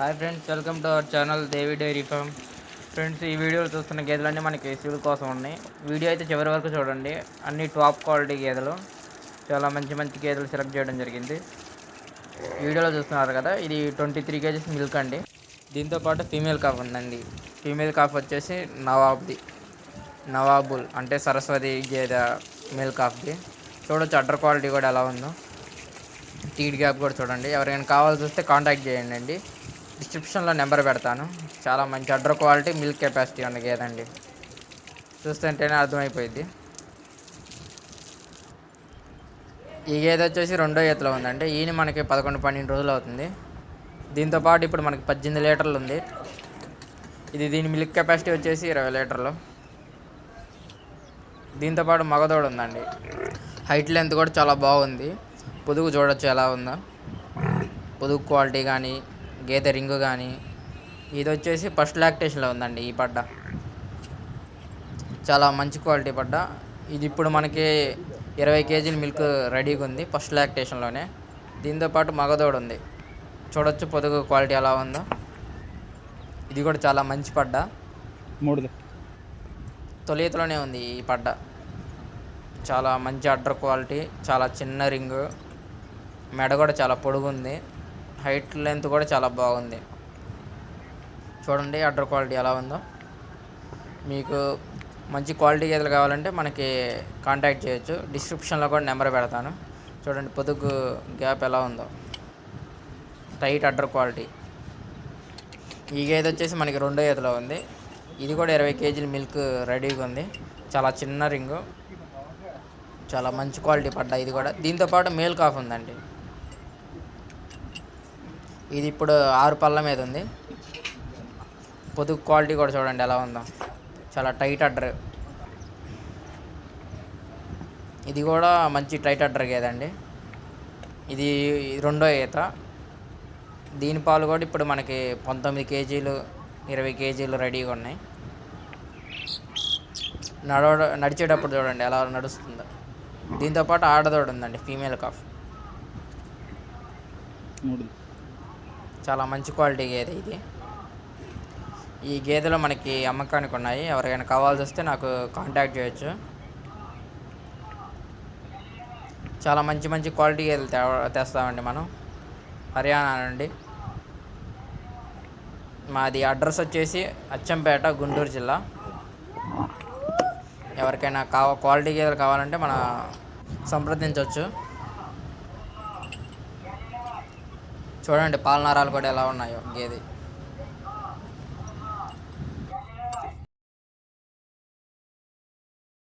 Hi friends welcome to our channel Devi dairy farm friends ఈ వీడియోలో చూస్తున్న గేదెలన్నీ మనకి సివిల్ కోసం ఉన్నాయి. వీడియో అయితే చివరి వరకు చూడండి. అన్ని టాప్ క్వాలిటీ గేదెలు. చాలా మంచి మంచి గేదెలు సెలెక్ట్ చేయడం జరిగింది. వీడియోలో చూస్తున్నారు కదా ఇది ట్వంటీ త్రీ కేజీస్ మిల్క్ అండి. దీంతో పాటు ఫీమేల్ కాఫ్ ఉందండి. ఫీమేల్ కాఫ్ వచ్చేసి నవాబ్ది. నవాబుల్ అంటే సరస్వతి గేదె మిల్క్ కాఫ్ది చూడొచ్చు అడ్డర్ క్వాలిటీ కూడా ఎలా ఉందో. టీడ్ గ్యాప్ కూడా చూడండి. ఎవరికైనా కావాల్సి వస్తే కాంటాక్ట్ చేయండి అండి. డిస్క్రిప్షన్లో నెంబర్ పెడతాను. చాలా మంచి అడ్ర క్వాలిటీ మిల్క్ కెపాసిటీ ఉన్న గేదండి. చూస్తుంటేనే అర్థమైపోయింది ఈ గేదె వచ్చేసి రెండో ఈతలో ఉందండి. ఈయన మనకి పదకొండు పన్నెండు రోజులు అవుతుంది. దీంతో పాటు ఇప్పుడు మనకి పద్దెనిమిది లీటర్లు ఉంది. ఇది దీని మిల్క్ కెపాసిటీ వచ్చేసి ఇరవై లీటర్లు. దీంతో పాటు మగదోడు ఉందండి. హైట్ లెంత్ కూడా చాలా బాగుంది. పొదుగు చూడొచ్చు ఎలా ఉందో. పొదుగు క్వాలిటీ కానీ గేదె రింగు కానీ ఇది వచ్చేసి ఫస్ట్ లాక్టేషన్లో ఉందండి ఈ పడ్డ. చాలా మంచి క్వాలిటీ పడ్డ. ఇది ఇప్పుడు మనకి ఇరవై కేజీల మిల్క్ రెడీగా ఉంది ఫస్ట్ లాక్టేషన్లోనే. దీంతో పాటు మగదోడు ఉంది చూడొచ్చు పొదుగు క్వాలిటీ ఎలా ఉందో. ఇది కూడా చాలా మంచి పడ్డ. మూడు తొలితలోనే ఉంది ఈ పడ్డ. చాలా మంచి అడ్డర్ క్వాలిటీ చాలా చిన్న రింగు. మెడ కూడా చాలా పొడుగుంది. హైట్ లెంత్ కూడా చాలా బాగుంది. చూడండి అడ్డర్ క్వాలిటీ ఎలా ఉందో. మీకు మంచి క్వాలిటీ గేదెలు కావాలంటే మనకి కాంటాక్ట్ చేయొచ్చు. డిస్క్రిప్షన్లో కూడా నెంబర్ పెడతాను. చూడండి పొదుగు గ్యాప్ ఎలా ఉందో. Tight udder quality. ఈ గేదె వచ్చేసి మనకి రెండో గేదెలో ఉంది. ఇది కూడా ఇరవై కేజీల మిల్క్ రెడీగా ఉంది. చాలా చిన్న రింగు. చాలా మంచి క్వాలిటీ పడ్డా ఇది కూడా. దీంతో పాటు మేల్ కాఫ్ ఉందండి. ఇది ఇప్పుడు ఆరు పళ్ళ మీద ఉంది. పొదుగు క్వాలిటీ కూడా చూడండి ఎలా ఉందో. చాలా టైట్ అడ్డర్. ఇది కూడా మంచి టైట్ అడ్డర్ గేదండి. ఇది రెండో ఈత. దీని పాలు కూడా ఇప్పుడు మనకి పంతొమ్మిది కేజీలు ఇరవై కేజీలు రెడీగా ఉన్నాయి. నడవ నడిచేటప్పుడు చూడండి ఎలా నడుస్తుందో. దీంతోపాటు ఆడదోడు ఉందండి ఫీమేల్ కాఫ్. మూడు చాలా మంచి క్వాలిటీ గేదె ఇది. ఈ గేదెలో మనకి అమ్మకానికి ఉన్నాయి. ఎవరికైనా కావాల్సి వస్తే నాకు కాంటాక్ట్ చేయొచ్చు. చాలా మంచి మంచి క్వాలిటీ గేదెలు తే తెస్తామండి మనం. హర్యానా నుండి. మాది అడ్రస్ వచ్చేసి అచ్చంపేట గుంటూరు జిల్లా. ఎవరికైనా కావ క్వాలిటీ గేదెలు కావాలంటే మన సంప్రదించవచ్చు చూడండి పాలనారాలు కూడా ఎలా ఉన్నాయో గేది.